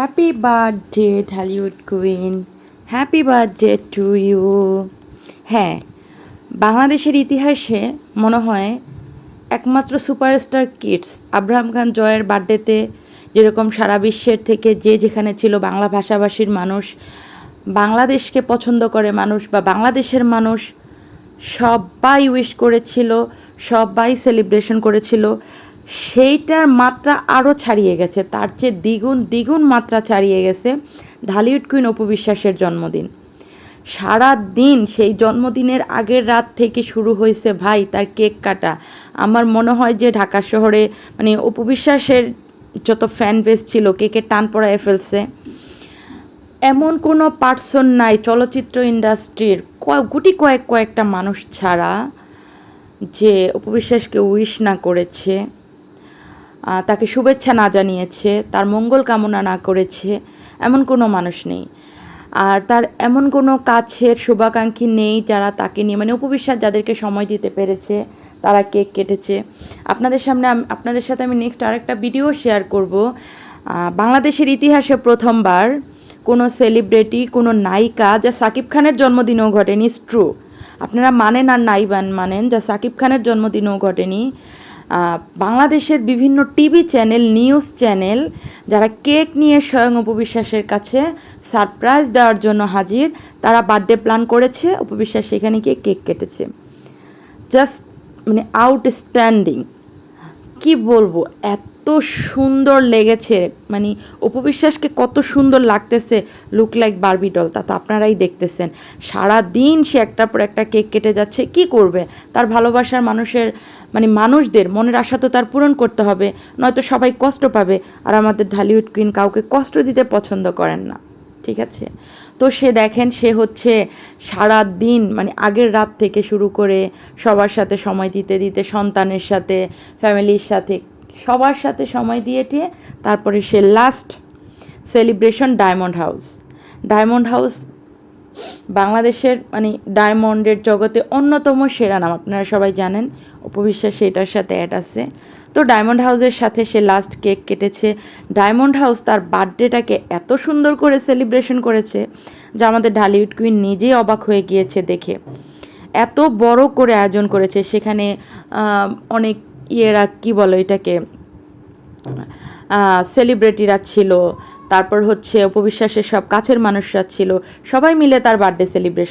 Happy birthday Dhallywood queen happy birthday to you হ্যাঁ বাংলাদেশের ইতিহাসে মনে হয় একমাত্র সুপারস্টার কিডস আব্রাহাম খান জয়ের বার্থডেতে যেরকম সারা বিশ্বের থেকে যে যেখানে ছিল বাংলা ভাষাভাষীর মানুষ, বাংলাদেশকে পছন্দ করে মানুষ বা বাংলাদেশের মানুষ সবাই উইশ করেছিল, সবাই সেলিব্রেশন করেছিল। সেইটার মাত্রা আরও ছাড়িয়ে গেছে। তার চেয়ে দ্বিগুণ দ্বিগুণ মাত্রা ছাড়িয়ে গেছে ঢালিউড কুইন অপু বিশ্বাসের জন্মদিন। সারা দিন সেই জন্মদিনের আগের রাত থেকে শুরু হয়েছে, ভাই, তার কেক কাটা। আমার মনে হয় যে ঢাকা শহরে মানে অপু বিশ্বাসের যত ফ্যান বেস ছিল, কেকের টান পড়ায় ফেলছে। এমন কোনো পার্সন নাই চলচ্চিত্র ইন্ডাস্ট্রির গুটি কয়েক, কয়েকটা মানুষ ছাড়া যে উপবিশ্বাসকে উইশ না করেছে। তাকে শুভেচ্ছা না জানিয়েছে, তার মঙ্গল কামনা না করেছে, এমন কোনো মানুষ নেই। আর তার এমন কোনো কাছের শুভাকাঙ্ক্ষী নেই যারা তাকে নিয়ে মানে উপবিশ্বাস যাদেরকে সময় দিতে পেরেছে, তারা কেক কেটেছে। আপনাদের সামনে আপনাদের সাথে আমি নেক্সট আরেকটা ভিডিও শেয়ার করব। বাংলাদেশের ইতিহাসে প্রথমবার কোনো সেলিব্রিটি কোনো নায়িকা, যা সাকিব খানের জন্মদিনেও ঘটেনি ট্রু আপনারা মানেন আর নাই বান মানেন, যা সাকিব খানের জন্মদিনেও ঘটেনি বাংলাদেশের বিভিন্ন টিভি চ্যানেল, নিউজ চ্যানেল, যারা কেক নিয়ে স্বয়ং উপবিশ্বাসের কাছে সারপ্রাইজ দেওয়ার জন্য হাজির, তারা বার্থডে প্ল্যান করেছে, উপবিশ্বাস সেখানে গিয়ে কেক কেটেছে। জাস্ট মানে আউটস্ট্যান্ডিং কি বলব, এত সুন্দর লেগেছে। মানে উপবিশ্বাসকে কত সুন্দর লাগতেছে লুক লাইক বারবি ডল তা তো আপনারাই দেখতেছেন। সারা দিন সে একটার পর একটা কেক কেটে যাচ্ছে, কি করবে? তার ভালোবাসার মানুষের মানে মানুষদের মনের আশা তো তার পূরণ করতে হবে, নয়তো সবাই কষ্ট পাবে আর আমাদের ঢালিউড কুইন কাউকে কষ্ট দিতে পছন্দ করেন না, ঠিক আছে? তো সে দেখেন, সে হচ্ছে সারা দিন মানে আগের রাত থেকে শুরু করে সবার সাথে সময় দিতে দিতে, সন্তানের সাথে ফ্যামিলির সাথে সবার সাথে সময় দিয়ে টিয়ে, তারপরে সে last celebration Diamond House Diamond House বাংলাদেশের মানে ডায়মন্ডের জগতে অন্যতম সেরা নাম, আপনারা সবাই জানেন উপবিশ্বাস সেটার সাথে অ্যাড আছে। তো ডায়মন্ড হাউসের সাথে সে লাস্ট কেক কেটেছে। ডায়মন্ড হাউস তার বার্থডেটাকে এত সুন্দর করে সেলিব্রেশন করেছে, যা আমাদের ঢালিউড কুইন নিজেই অবাক হয়ে গিয়েছে দেখে। এত বড় করে আয়োজন করেছে, সেখানে অনেক ইয়েরা কি বলো এটাকে সেলিব্রিটিরা ছিল, তারপর হচ্ছে উপবিশ্বাসের সব কাছের মানুষরা ছিল, সবাই মিলে তার বার্থডে সেলিব্রেশন